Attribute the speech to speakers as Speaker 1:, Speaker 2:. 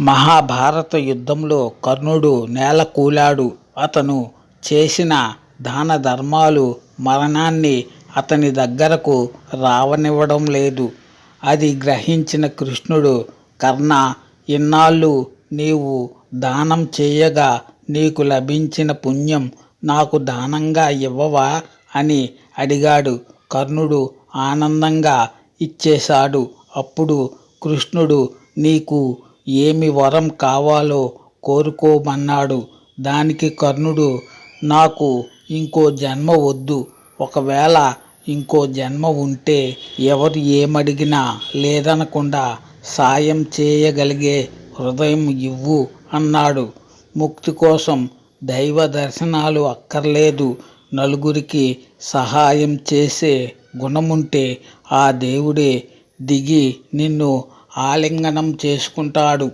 Speaker 1: మహాభారత యుద్ధంలో కర్ణుడు నేలకూలాడు. అతను చేసిన దాన ధర్మాలు మరణాన్ని అతని దగ్గరకు రావనివ్వడం లేదు. అది గ్రహించిన కృష్ణుడు కర్ణ ఇన్నాళ్ళు నీవు దానం చేయగా నీకు లభించిన పుణ్యం నాకు దానంగా ఇవ్వవా? అని అడిగాడు. కర్ణుడు ఆనందంగా ఇచ్చేశాడు. అప్పుడు కృష్ణుడు నీకు ఏమి వరం కావాలో కోరుకోమన్నాడు. దానికి కర్ణుడు నాకు ఇంకో జన్మ వద్దు. ఒకవేళ ఇంకో జన్మ ఉంటే ఎవరు ఏమడిగినా లేదనకుండా సాయం చేయగలిగే హృదయం ఇవ్వు అన్నాడు. ముక్తి కోసం దైవ దర్శనాలు అక్కర్లేదు. నలుగురికి సహాయం చేసే గుణముంటే ఆ దేవుడే దిగి నిన్ను ఆలింగనం చేసుకుంటాడు.